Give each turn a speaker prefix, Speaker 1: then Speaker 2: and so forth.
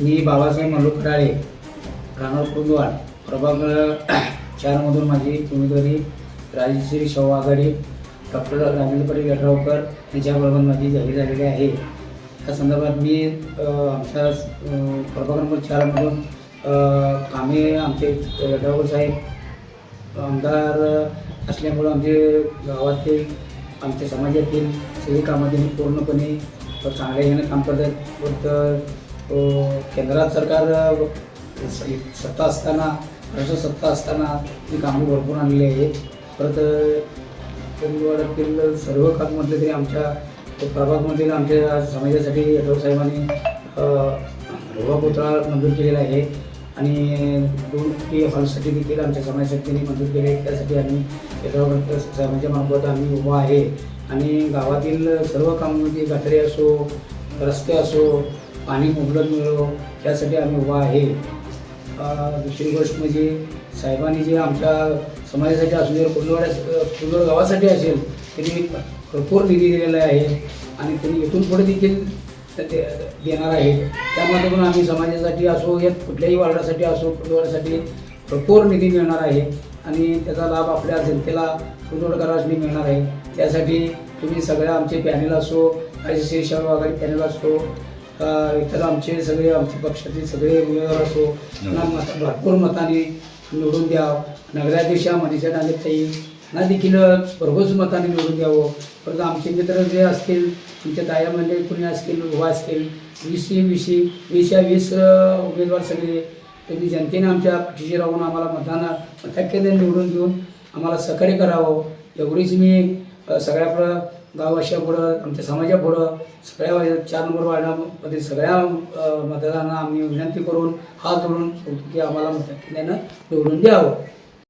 Speaker 1: मी बाबासाहेब मल्लू रानोर राहणार कुंदवाड प्रभाग चारमधून माझी उमेदवारी राजश्री शाहू आघाडी डॉक्टर राजेंद्र पाटील यड्रावकर यांच्याबरोबर माझी जाहीर झालेली आहे. त्या संदर्भात मी आमच्या प्रभाग नंबर चारमधून कामे आमचे यड्रावकर साहेब आमदार असल्यामुळं आमचे गावातील आमच्या समाजातील सगळी कामं पूर्णपणे चांगल्या ह्यानं काम करतात. केंद्रात सरकार सत्ता असताना प्रशासन सत्ता असताना ती कामं भरपूर आणलेली आहेत. परत कोंडवाड्यातील सर्व काम म्हटलं तरी आमच्या प्रभागमधील आमच्या समाजासाठी यादव साहेबांनी ढोबा पुतळा मंजूर केलेला आहे. आणि दोन टी हॉलसाठी देखील आमच्या समाजशक्तीने मंजूर केले त्यासाठी आम्ही यादव साहेबांच्या मार्फत आम्ही उभा आहे. आणि गावातील सर्व कामामध्ये म्हणजे गटारे असो रस्ते असो पाणी मुबलक मिळवं त्यासाठी आम्ही उभा आहे. दुसरी गोष्ट म्हणजे साहेबांनी जे आमच्या समाजासाठी असू दे कुंडवाड्या कुंडवड गावासाठी असेल त्यांनी भरपूर निधी दिलेला आहे आणि त्यांनी इथून पुढे देखील ते देणार आहेत त्यामध्ये पण आम्ही समाजासाठी असो या कुठल्याही वार्डासाठी असो कुंडवाड्यासाठी भरपूर निधी मिळणार आहे आणि त्याचा लाभ आपल्या जनतेला कुंडवडकरांनी मिळणार आहे. त्यासाठी तुम्ही सगळ्या आमचे पॅनल असो आय शहर आघाडी पॅनल असो अ, इतर आमचे सगळे आमच्या पक्षातील सगळे उमेदवार असो मत भरपूर मताने निवडून द्यावं. नगराध्यक्षा मनीषा डांगेताई यांना देखील भरघोस मताने निवडून द्यावं. परत आमचे मित्र जे असतील आमच्या ताया मंडळी कुणी असतील उभा असतील वीस वीस वीस या वीस उमेदवार सगळे त्यांनी जनतेने आमच्या पाठीशी राहून आम्हाला मतदान मताक्याने निवडून देऊन आम्हाला सहकार्य करावं. एवढीच मी सगळ्या गावाच्या पुढं आमच्या समाजापुढं सगळ्या चार नंबर वार्डामध्ये सगळ्या मतदारांना आम्ही विनंती करून हात जोडून की आम्हाला मताक्यानं निवडून द्यावं.